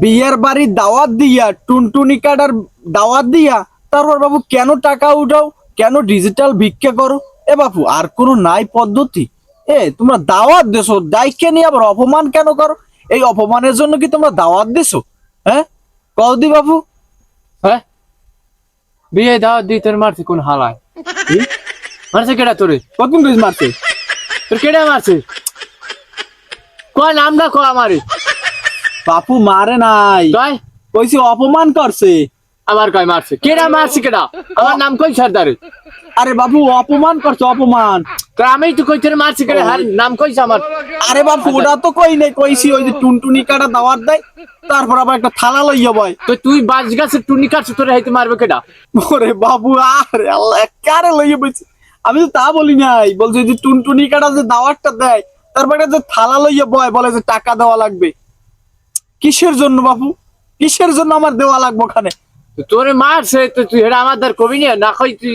বিয়ের বাড়ির দাওয়াত দিয়া টুনটুনি কাটার দাওয়াত দিয়া তারপর বাবু কেন টাকা উঠাও? কেন ডিজিটাল ভিক্ষা করো? এ বাপু আর কোনো নাই পদ্ধতি? এ তোমরা দাওয়াত দেছো দায়িত্ব নিয়ে আবার অপমান কেন করো? এই অপমানের জন্য কি তোমরা দাওয়াত দিছো? হ্যাঁ? কদি বাবু হ্যাঁ? বিয়ে দাওয়াত দিয়ে তোর মারছে কোন হালায়? মারছে কেডা তোরে? রোজ মারছে? তোর কেডা মারছে? কয় নামটা কয় আমারে? বাপু মারে নাই। কয়? কইছি অপমান করছে। আমার কয় মারছে? কেডা মারছে কেডা? আমার নাম কই সর্দারে? আরে বাবু অপমান করছে অপমান। আমি তো কই তোর মারছে কেডা? হার নাম কইছে আমার। আরে বাপু ওটা তো কই নাই কইছি ওই যে টুনটুনি কাটা দাওয়াত দেয় তারপর আবার একটা থালা লইয়া বয়। তো তুই বাজ গাছের টুনি কাটছে তোরে হয়তো মারবে কেডা? ওরে বাবু আরে আল্লাহ কারে লইয়া বইছি। আমি তো তা বলি নাই বলছে যে টুনটুনি কাটা যে দাওয়াতটা দেয় তারপরে যে থালা লইয়া বয় বলে যে টাকা দেওয়া লাগবে। কিসের জন্য বাবু কিসের জন্য আমার দেওয়া লাগবে ওখানে? তো তোরে মারছে তো তুই হেডা আমার দ্বার কবি নিয়ে না কই তুই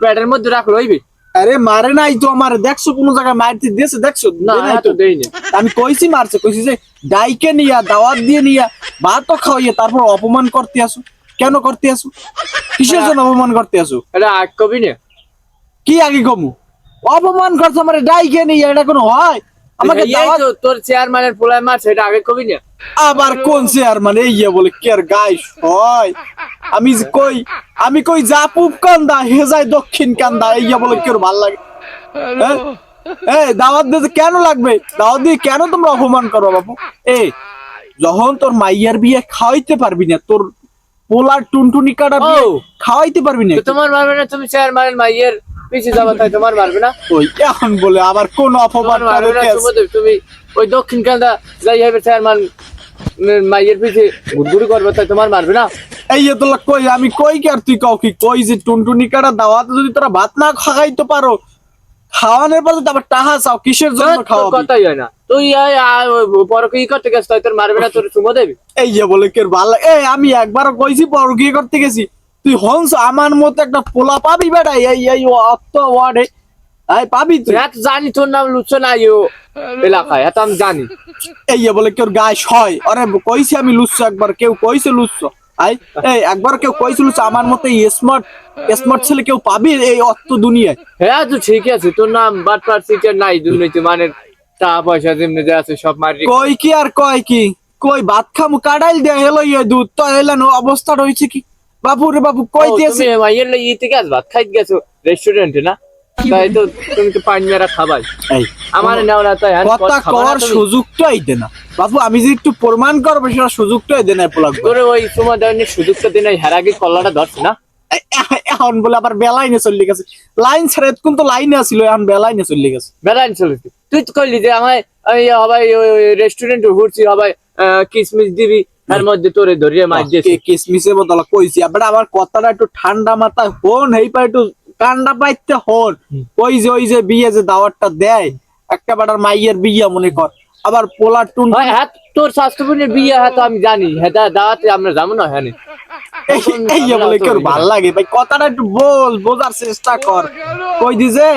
পেটের মধ্যে রাখ লইবি। আরে মারে নাই তো আমার দেখছ কোনো জায়গায় মারতে দিয়েছে দেখছ? না দেয় নাই এত দেই না আমি কইছি মারছে কইছি যে ডাইকে নিয়া দাওয়াত দিয়ে নিয়া ভাত খাওয়াইয়ে তারপর অপমান করতে আসো। কেন করতে আসো? কিসের জন্য অপমান করতে আসো? এটা আগ কবি নিয়ে। কি আগে কমু? অপমান করছে আমার ডাইকে নিয়ে এটা কোনো হয়? আমাকে দাওয়াত তো তোর চেয়ারম্যানের পোলায় মারছে এটা আগে কবি নিয়ে আবার কোন চেয়ার মানে ইয়ে বলে গাইস হয় আমি যে কই আমি কই যা পূব কান্দা হে যায় দক্ষিণ কান্দা ইয়া বলে কেউ ভালো লাগে। হ্যাঁ? এই দাওয়াত দিতে কেন লাগবে? দাওয়াত দিয়ে কেন তোমরা অপমান করো বাবু এ যখন তোর মাইয়ার বিয়ে খাওয়াইতে পারবি না তোর পোলার টুনটুনি কাটা খাওয়াইতে পারবি না তোমার মারবে না তুমি চেয়ারম্যানের মাইয়ের পিছিয়ে যাব তাই তোমার মারবে না? ওই এখন বলে আবার কোন অপমান তুমি ওই দক্ষিণ কান্দা যাই হবে চেয়ারম্যান মাইয়ের পিছিয়ে ঘুরঘুরি করবে তাই তোমার মারবে না? এই যে তোলা কই আমি কই কি আর তুই কাউ কি? কই যে টুনটুনি কাটা দাওয়াতে যদি তোরা ভাত না খাওয়াইতে পারো খাওয়ানোর পর তারপর টাহা চাও কিসের জন্য তোর খাওয়াবি? কথাই হয় না। তুই পরকে করতে গেছ তাই তোর মারবে না তোর চুমো দেবি। এই যে বলে কে ভালো এই আমি একবার কইছি পর গিয়ে করতে গেছি। তুই হংস আমার মতো একটা পোলা পাবি বেটা? এই এই অত ওয়ার্ডে। এই পাবি তুই? এক জানি তোর নাম লুচ্ছ না এলাকায় এত আমি জানি। এই বলে কেউ গায়ে সয় আরে কইছি আমি লুচ্ছ একবার কেউ কইছে লুচ্ছ আই এই একবার কেউ কইছে লুচ্ছ আমার মতো স্মার্ট স্মার্ট ছেলে কেউ পাবি এই অত দুনিয়ায়? হ্যাঁ তো ঠিক আছে তোর নাম বাটপার সিটের নাই দুর্নীতি মানে টাকা পয়সা যেমনি যে আছে সব মারি কই কি আর কয় কি? কই ভাত খামু কাটাইল দিয়ে হেলো ইয়ে দুধ তো হেলেন অবস্থা রয়েছে কি? বাবু রে বাবু কই দিয়েছে তুমি মাইয়ের লাই ইতে গেছ ভাত খাইতে গেছো? রেস্টুরেন্টে না? তাই তো তুমি তো পানি মেরা খাবাই। আমার নেও না তাই কথা না কর তুমি? সুযোগটাই দে না। বাবু আমি যে একটু প্রমাণ করব সেটা সুযোগটাই দে না পোলাক তোরে ওই সময় দেওয়ার সুযোগটা দিন হের আগে কল্লাটা ধরছে না এখন বলে আবার বেলাইনে চলে গেছে। লাইন ছেড়ে কিন্তু লাইনে আসিল এখন বেলাইনে চলে গেছে। বেলাইন চলেছে। তুই তো কইলি যে আমায় আমি হবাই রেস্টুরেন্ট ঘুরছি হবাই কিসমিস দিবি। তার মধ্যে তোরে ধরিয়ে মার দিয়েছি। কে কিসমিসে বদলা কইছি। আবার আমার কথাটা একটু ঠান্ডা মাথা হন এই পা একটু কান্ডা পাইতে হন। ওই যে ওই যে বিয়ে যে দাওয়াতটা দেয় একটা বাটার মাইয়ের বিয়ে মনে কর। আবার পোলার টুন হয় তোর বিয়ে হ্যাঁ তো আমি জানি। হ্যাঁ দাওয়াতে আমরা যাব না হ্যাঁ বলে কেউ ভালো লাগে? ভাই কথাটা একটু বল বোঝার চেষ্টা কর। কই দিছে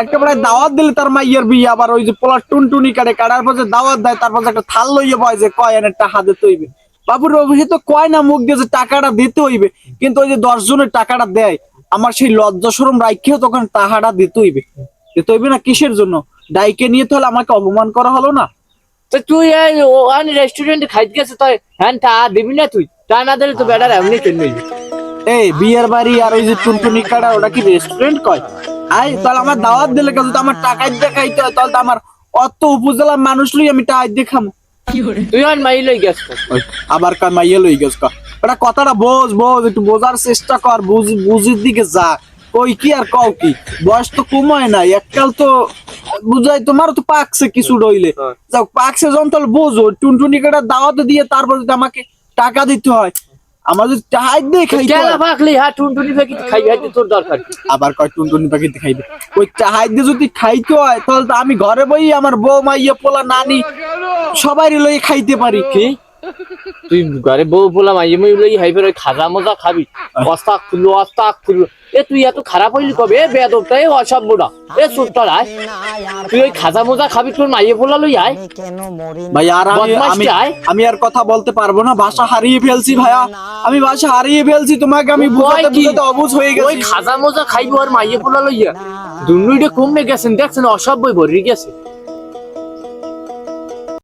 একটা দাওয়াত দিলে তার মাইয়ের বিয়ে আবার ওই যে পোলার টুনটুনি কাটে কাটার পর যে দাওয়াত দেয় তারপর যে একটা থাল লইয়ে বয় যে কয় এনে টাকা দিতে হইবে বাবুর বাবু সে তো কয় না মুখ দিয়ে যে টাকাটা দিতে হইবে কিন্তু ওই যে দশ জনের টাকাটা দেয় আমার সেই লজ্জা সরম রাইখেও তখন টাকাটা দিতে হইবে। দিতে হইবে না কিসের জন্য? ডাইকে নিয়ে তাহলে আমাকে অপমান করা হলো না? তো তুই এই ওখানে রেস্টুরেন্টে খাইতে গেছে তাই হ্যাঁ তা দিবি না তুই? তা না দিলে তো বেটার এমনি এই বিয়ের বাড়ি আর ওই যে টুনটুনি কাটা ওটা কি রেস্টুরেন্ট কয়? আই তাহলে আমার দাওয়াত দিলে কেন? আমার টাকা হয় তাহলে তো আমার অত উপজেলার মানুষ লই আমি টাকা দেখামো তুই আর মাই লই গেছ আবার কা মাইয়ে লই গেছ কা? এটা কথাটা বোঝ বোঝ একটু বোঝার চেষ্টা কর বুঝ বুঝির দিকে যা। কই কি আর কও কি? বয়স তো কম হয় না এককাল তো বুঝাই তোমার তো পাকছে কিছু রইলে। হ্যাঁ। যাও পাকছে যখন তাহলে বোঝো টুনটুনি কেটা দাওয়াত দিয়ে তারপর যদি আমাকে টাকা দিতে হয় যদি টাকা দিয়ে খাই কেলা হয়। পাকলি হ্যাঁ টুনটুনি পাখি খাই খাইতে তোর দরকার আবার কয় টুনটুনি পাখি খাইবে? ওই চাহাই দিয়ে যদি খাইতে হয় তাহলে তো আমি ঘরে বই আমার বউ মাইয়া পোলা নানি সবাই লই খাইতে পারি। কি? তুই ঘরে বউ পোলা মাইয়া মই লই হাইবে খাজা মজা খাবি। অস্তাক খুললো অস্তাক খুললো। এ তুই এত খারাপ হইলি কবে? বেদবটাই বেদবটা না। এ সুটটা তুই ওই খাজা মোজা খাবি তোর মাইয়ে বলা লই আয়। ভাই আর আমি আমি আর কথা বলতে পারব না ভাষা হারিয়ে ফেলছি ভাইয়া। আমি ভাষা হারিয়ে ফেলছি তোমাকে আমি ওই কি? অবুঝ হয়ে ওই খাজা মোজা খাইবো আর মাইয়ে বলা লইয়া। দুনুইটা কমে গেছেন দেখছেন অসভ্য ভরি গেছে।